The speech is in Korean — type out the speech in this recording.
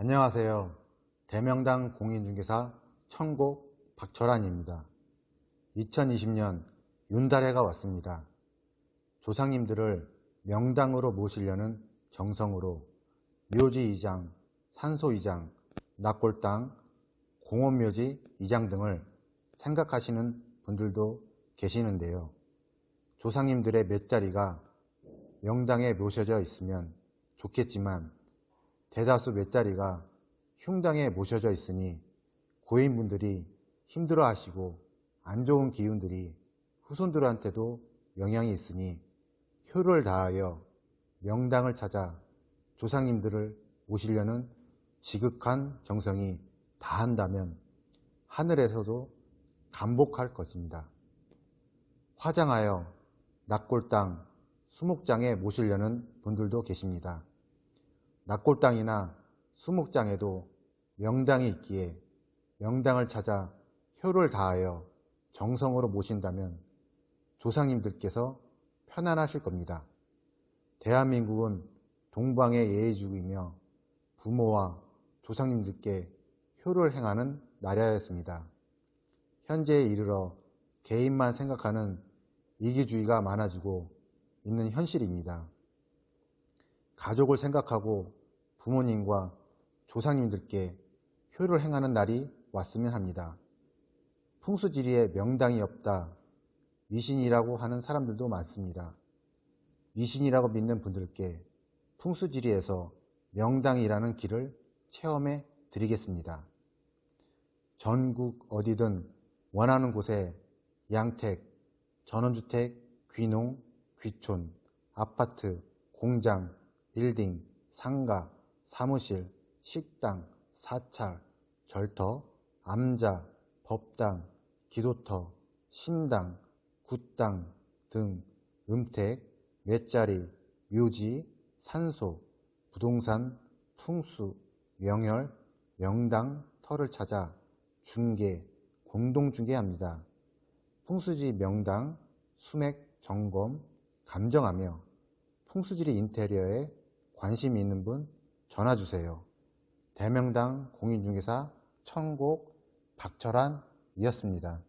안녕하세요. 대명당 공인중개사 천곡 박철환입니다. 2020년 윤달해가 왔습니다. 조상님들을 명당으로 모시려는 정성으로 묘지 이장, 산소 이장, 낙골당, 공원묘지 이장 등을 생각하시는 분들도 계시는데요. 조상님들의 몇 자리가 명당에 모셔져 있으면 좋겠지만 대다수 몇 자리가 흉당에 모셔져 있으니 고인분들이 힘들어 하시고 안 좋은 기운들이 후손들한테도 영향이 있으니 효를 다하여 명당을 찾아 조상님들을 모시려는 지극한 정성이 다한다면 하늘에서도 감복할 것입니다. 화장하여 낙골당, 수목장에 모시려는 분들도 계십니다. 낙골당이나 수목장에도 명당이 있기에 명당을 찾아 효를 다하여 정성으로 모신다면 조상님들께서 편안하실 겁니다. 대한민국은 동방의 예의주기이며 부모와 조상님들께 효를 행하는 나라였습니다. 현재에 이르러 개인만 생각하는 이기주의가 많아지고 있는 현실입니다. 가족을 생각하고 부모님과 조상님들께 효를 행하는 날이 왔으면 합니다. 풍수지리에 명당이 없다, 미신이라고 하는 사람들도 많습니다. 미신이라고 믿는 분들께 풍수지리에서 명당이라는 길을 체험해 드리겠습니다. 전국 어디든 원하는 곳에 양택, 전원주택, 귀농, 귀촌, 아파트, 공장, 빌딩, 상가, 사무실, 식당, 사찰, 절터, 암자, 법당, 기도터, 신당, 굿당 등 음택, 맷자리, 묘지, 산소, 부동산, 풍수, 명열, 명당, 터를 찾아 중개, 공동중개합니다. 풍수지 명당, 수맥, 점검, 감정하며 풍수지리 인테리어에 관심이 있는 분 전화 주세요. 대명당 공인중개사 천곡 박철환이었습니다.